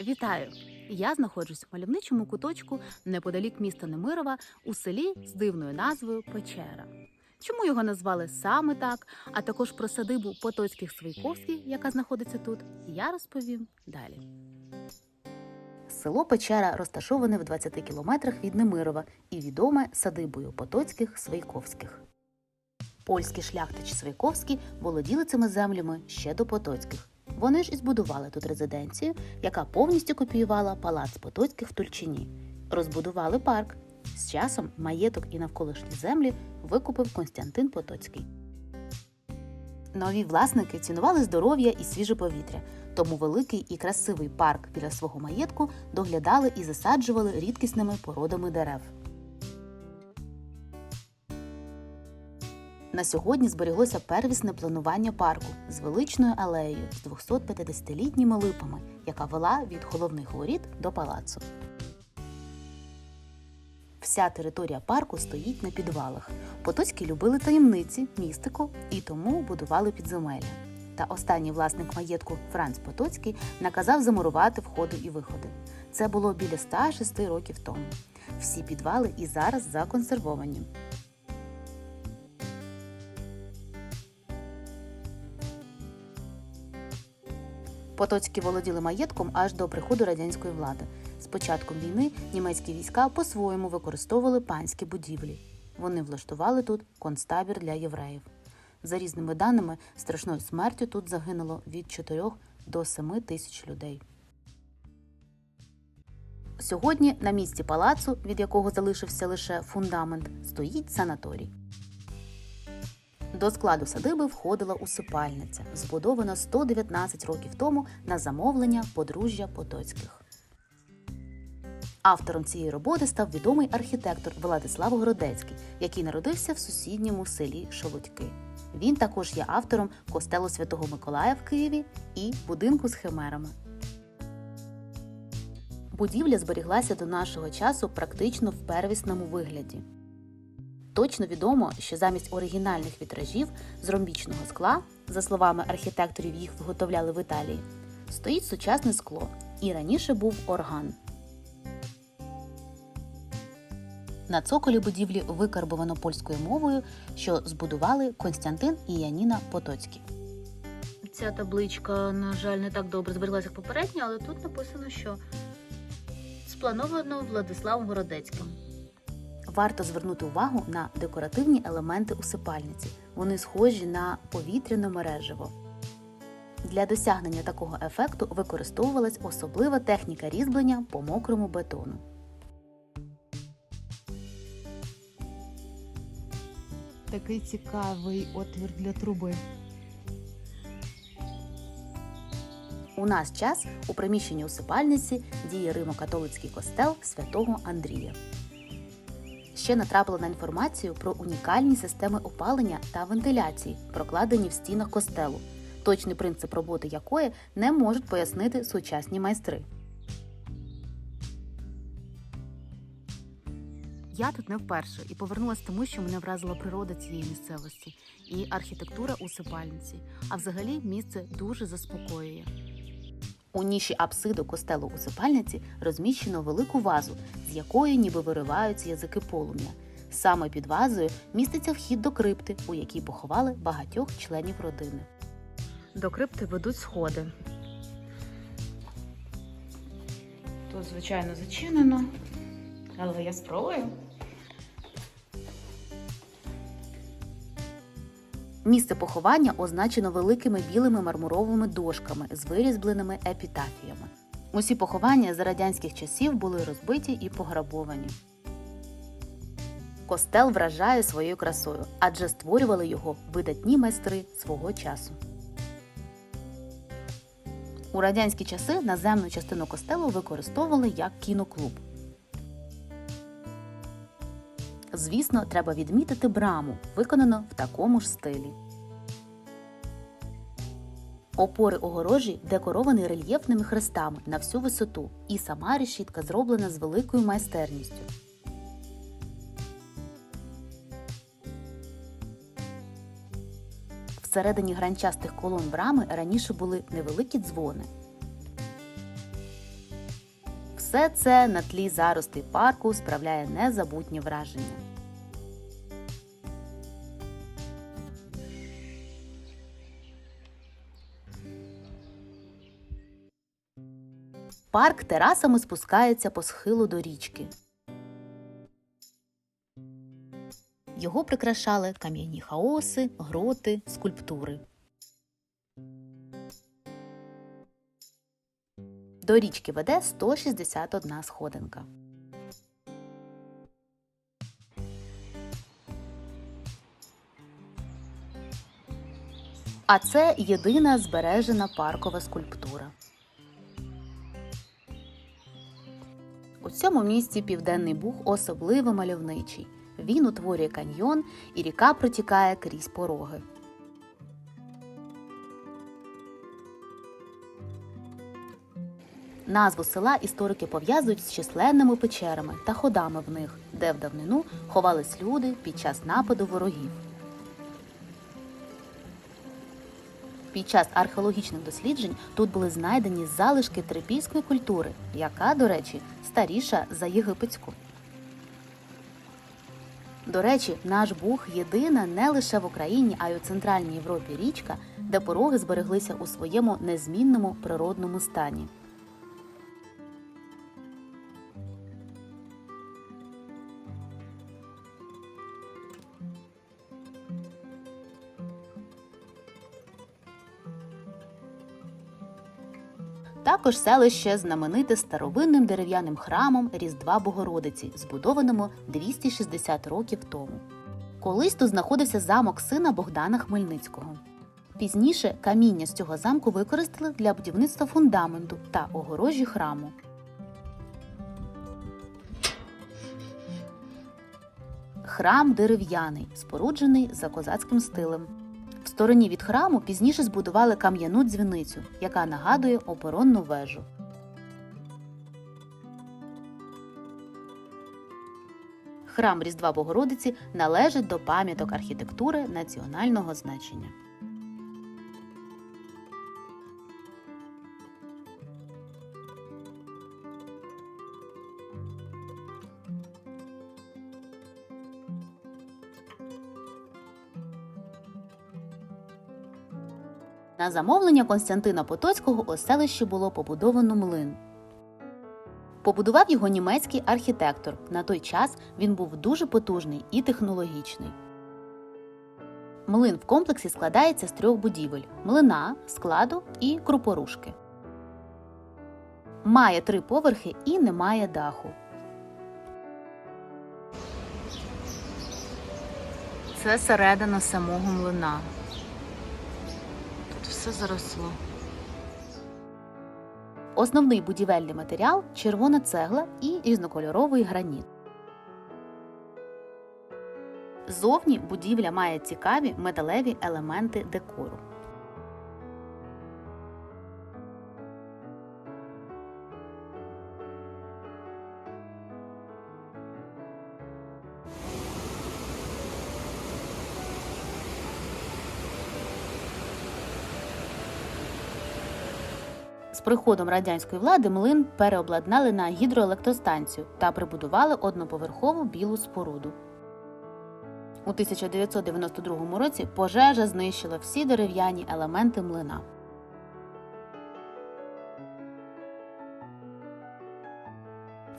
Вітаю! Я знаходжусь в мальовничому куточку неподалік міста Немирова у селі з дивною назвою Печера. Чому його назвали саме так, а також про садибу Потоцьких Свійковських, яка знаходиться тут, я розповім далі. Село Печера розташоване в 20 кілометрах від Немирова і відоме садибою Потоцьких Свійковських. Польські шляхтичі Свійковські володіли цими землями ще до Потоцьких. Вони ж і збудували тут резиденцію, яка повністю копіювала палац Потоцьких в Тульчині. Розбудували парк. З часом маєток і навколишні землі викупив Константин Потоцький. Нові власники цінували здоров'я і свіже повітря, тому великий і красивий парк біля свого маєтку доглядали і засаджували рідкісними породами дерев. На сьогодні збереглося первісне планування парку з величною алеєю з 250-літніми липами, яка вела від головних воріт до палацу. Вся територія парку стоїть на підвалах. Потоцькі любили таємниці, містику і тому будували підземелля. Та останній власник маєтку Франц Потоцький наказав замурувати входи і виходи. Це було біля 106 років тому. Всі підвали і зараз законсервовані. Потоцькі володіли маєтком аж до приходу радянської влади. З початком війни німецькі війська по-своєму використовували панські будівлі. Вони влаштували тут концтабір для євреїв. За різними даними, страшною смертю тут загинуло від 4 до 7 тисяч людей. Сьогодні на місці палацу, від якого залишився лише фундамент, стоїть санаторій. До складу садиби входила усипальниця, збудована 119 років тому на замовлення подружжя Потоцьких. Автором цієї роботи став відомий архітектор Владислав Городецький, який народився в сусідньому селі Шолодьки. Він також є автором костелу Святого Миколая в Києві і будинку з химерами. Будівля зберіглася до нашого часу практично в первісному вигляді. Точно відомо, що замість оригінальних вітражів з ромбічного скла, за словами архітекторів, їх виготовляли в Італії, стоїть сучасне скло, і раніше був орган. На цоколі будівлі викарбовано польською мовою, що збудували Константин і Яніна Потоцькі. Ця табличка, на жаль, не так добре збереглася, як попередня, але тут написано, що сплановано Владиславом Городецьким. Варто звернути увагу на декоративні елементи усипальниці. Вони схожі на повітряне мереживо. Для досягнення такого ефекту використовувалась особлива техніка різьблення по мокрому бетону. Такий цікавий отвір для труби. У наш час у приміщенні усипальниці діє Римо-католицький костел святого Андрія. Ще натрапила на інформацію про унікальні системи опалення та вентиляції, прокладені в стінах костелу, точний принцип роботи якої не можуть пояснити сучасні майстри. Я тут не вперше і повернулася тому, що мене вразила природа цієї місцевості і архітектура усипальниці. А взагалі місце дуже заспокоює. У ніші апсиду костелу усипальниці розміщено велику вазу, з якої ніби вириваються язики полум'я. Саме під вазою міститься вхід до крипти, у якій поховали багатьох членів родини. До крипти ведуть сходи. Тут, звичайно, зачинено, але я спробую. Місце поховання означено великими білими мармуровими дошками з вирізбленими епітафіями. Усі поховання за радянських часів були розбиті і пограбовані. Костел вражає своєю красою, адже створювали його видатні майстри свого часу. У радянські часи наземну частину костелу використовували як кіноклуб. Звісно, треба відмітити браму, виконану в такому ж стилі. Опори огорожі декоровані рельєфними хрестами на всю висоту, і сама решітка зроблена з великою майстерністю. Всередині гранчастих колон брами раніше були невеликі дзвони. Усе це на тлі заростей парку справляє незабутні враження. Парк терасами спускається по схилу до річки. Його прикрашали кам'яні хаоси, гроти, скульптури. До річки веде 161 сходинка. А це єдина збережена паркова скульптура. У цьому місці Південний Буг особливо мальовничий. Він утворює каньйон, і ріка протікає крізь пороги. Назву села історики пов'язують з численними печерами та ходами в них, де в давнину ховались люди під час нападу ворогів. Під час археологічних досліджень тут були знайдені залишки трипільської культури, яка, до речі, старіша за єгипетську. До речі, наш Буг єдина не лише в Україні, а й у Центральній Європі річка, де пороги збереглися у своєму незмінному природному стані. Також селище знамените старовинним дерев'яним храмом Різдва Богородиці, збудованому 260 років тому. Колись тут знаходився замок сина Богдана Хмельницького. Пізніше каміння з цього замку використали для будівництва фундаменту та огорожі храму. Храм дерев'яний, споруджений за козацьким стилем. Стороні від храму пізніше збудували кам'яну дзвіницю, яка нагадує оборонну вежу. Храм Різдва Богородиці належить до пам'яток архітектури національного значення. На замовлення Константина Потоцького у селищі було побудовано млин. Побудував його німецький архітектор. На той час він був дуже потужний і технологічний. Млин в комплексі складається з трьох будівель: млина, складу і крупорушки. Має три поверхи і не має даху. Це середина самого млина. Все заросло. Основний будівельний матеріал червона цегла і різнокольоровий граніт. Зовні будівля має цікаві металеві елементи декору. З приходом радянської влади млин переобладнали на гідроелектростанцію та прибудували одноповерхову білу споруду. У 1992 році пожежа знищила всі дерев'яні елементи млина.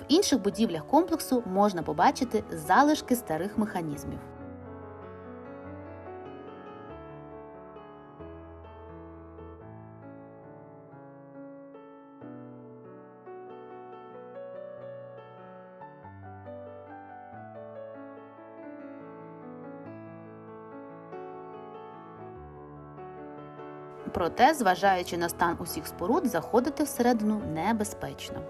В інших будівлях комплексу можна побачити залишки старих механізмів. Проте, зважаючи на стан усіх споруд, заходити всередину небезпечно.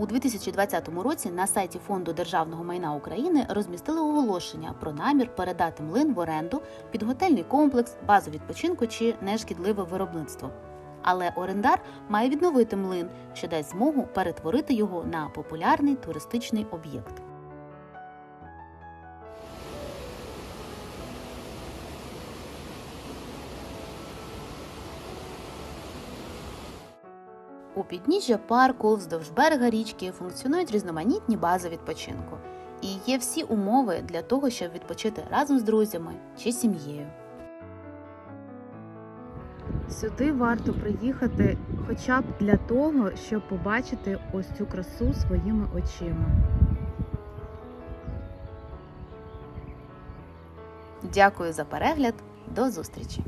У 2020 році на сайті Фонду державного майна України розмістили оголошення про намір передати млин в оренду під готельний комплекс, базу відпочинку чи нешкідливе виробництво. Але орендар має відновити млин, що дасть змогу перетворити його на популярний туристичний об'єкт. Підніжжя парку вздовж берега річки функціонують різноманітні бази відпочинку. І є всі умови для того, щоб відпочити разом з друзями чи сім'єю. Сюди варто приїхати хоча б для того, щоб побачити ось цю красу своїми очима. Дякую за перегляд. До зустрічі!